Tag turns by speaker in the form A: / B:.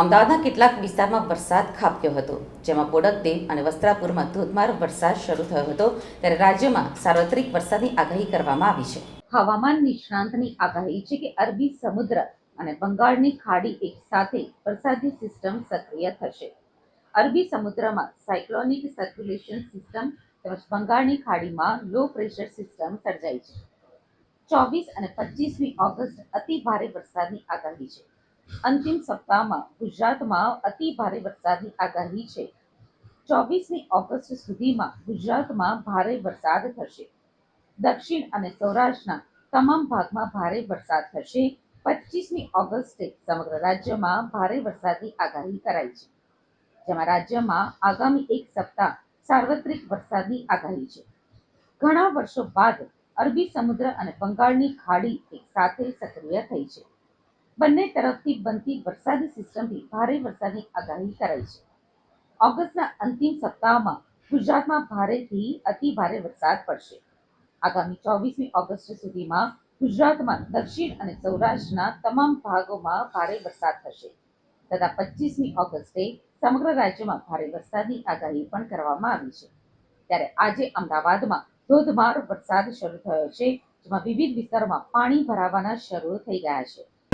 A: અમદાવાદના કેટલાક વિસ્તારમાં વરસાદ ખાબક્યો હતો, જેમાં બોડકદેવ અને વસ્ત્રાપુરમાં ધોધમાર વરસાદ શરૂ થયો હતો, ત્યારે રાજ્યમાં સાર્વત્રિક વરસાદની આગાહી કરવામાં આવી છે. હવામાન નિષ્ણાંતની આગાહી છે કે અરબી સમુદ્ર અને બંગાળની ખાડી એક સાથે વરસાદી સિસ્ટમ સક્રિય થશે. અરબી સમુદ્રમાં સાયક્લોનિક સર્ક્યુલેશન સિસ્ટમ તેમજ બંગાળની ખાડીમાં લો પ્રેશર સિસ્ટમ સર્જાઈ છે. ચોવીસ અને પચીસમી ઓગસ્ટ અતિ ભારે વરસાદની આગાહી છે. અંતિમ સપ્તાહમાં ગુજરાતમાં અતિ ભારે વરસાદની આગાહી છે. ચોવીસમી ઓગસ્ટ સુધીમાં ગુજરાતમાં ભારે વરસાદ થશે. દક્ષિણ અને સૌરાષ્ટ્રના તમામ ભાગમાં ભારે વરસાદ થશે. પચીસમી ઓગસ્ટે સમગ્ર રાજ્યમાં ભારે વરસાદની આગાહી કરાઈ છે, જેમાં રાજ્યમાં આગામી એક સપ્તાહ સાર્વત્રિક વરસાદની આગાહી છે. ઘણા વર્ષો બાદ અરબી સમુદ્ર અને બંગાળની ખાડી એક સાથે સક્રિય થઈ છે. બંને તરફથી બનતી વરસાદી સિસ્ટમથી ભારે વરસાદની આગાહી કરાઈ છે. ઓગસ્ટના અંતિમ સપ્તાહમાં ગુજરાતમાં ભારેથી અતિ ભારે વરસાદ પડશે. આગામી ચોવીસમી ઓગસ્ટ સુધીમાં ગુજરાતમાં દક્ષિણ અને સૌરાષ્ટ્રના તમામ ભાગોમાં ભારે વરસાદ થશે. તથા પચીસમી ઓગસ્ટે સમગ્ર રાજ્યમાં ભારે વરસાદની આગાહી પણ કરવામાં આવી છે. ત્યારે આજે અમદાવાદમાં ધોધમાર વરસાદ શરૂ થયો છે, જેમાં વિવિધ વિસ્તારોમાં પાણી ભરાવાના શરૂ થઈ ગયા છે.